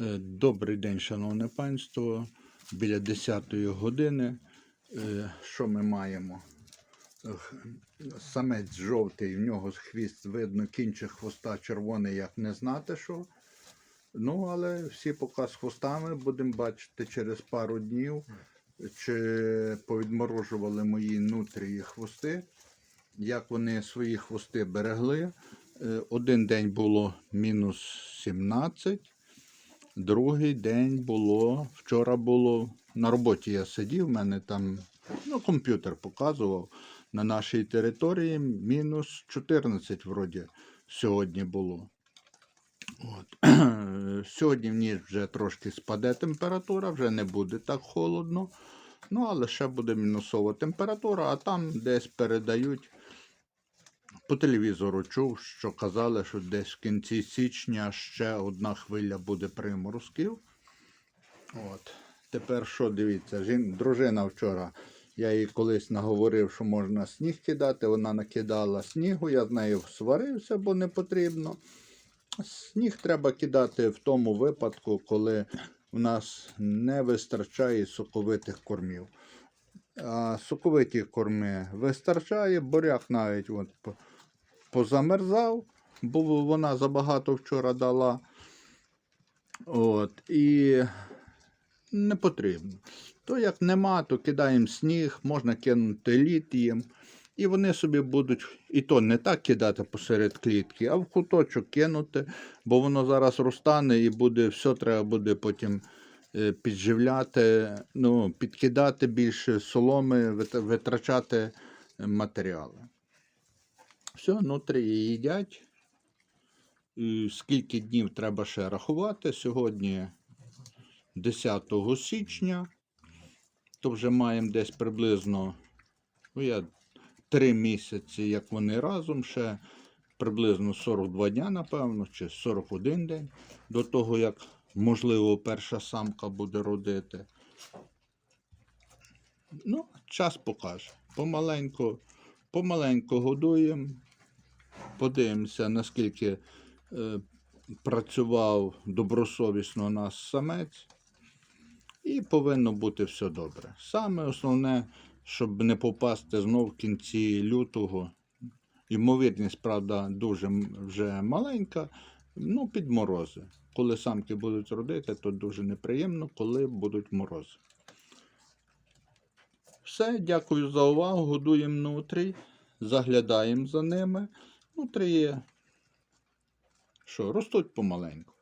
Е, Добрий день, шановне панство. Біля 10 години. Е, Що ми маємо? Самець жовтий, в нього хвіст видно, кінчик хвоста червоний, як не знати що. Ну, але всі поки з хвостами будемо бачити через пару днів, чи повідморожували мої нутрії хвости, як вони свої хвости берегли. Е, Один день було мінус 17. Другий день було, вчора було, на роботі я сидів, в мене там ну, комп'ютер показував. На нашій території мінус 14 вроді сьогодні було. От. Сьогодні в ніч вже трошки спаде температура, вже не буде так холодно. Ну, але ще буде мінусова температура, а там десь передають. По телевізору чув, що казали, що десь в кінці січня ще одна хвиля буде приморозків. От. Тепер що дивіться, жін... дружина вчора, я їй колись наговорив, що можна сніг кидати, вона накидала снігу, я з нею сварився, бо не потрібно. Сніг треба кидати в тому випадку, коли у нас не вистачає соковитих кормів. А соковиті корми вистачає, буряк навіть от позамерзав, бо вона забагато вчора дала. От, і не потрібно. То як нема, то кидаємо сніг, можна кинути лід їм. І вони собі будуть, і то не так кидати посеред клітки, а в куточок кинути, бо воно зараз розтане і буде, все треба буде потім е, підживляти, ну, підкидати більше соломи, витрачати е, матеріали. Все, нутрі їдять. І скільки днів треба ще рахувати? Сьогодні 10 січня, то вже маємо десь приблизно, ну я три місяці, як вони разом, ще приблизно 42 дня, напевно, чи 41 день до того, як, можливо, перша самка буде родити. Ну, час покаже. Помаленьку, помаленьку годуємо, подивимося, наскільки е, працював добросовісно у нас самець. І повинно бути все добре. Саме основне, щоб не попасти знов в кінці лютого. Ймовірність, правда, дуже вже маленька. Ну, під морози. Коли самки будуть родити, то дуже неприємно, коли будуть морози. Все, дякую за увагу. Годуємо нутрій, заглядаємо за ними. Нутрії, що, ростуть помаленьку.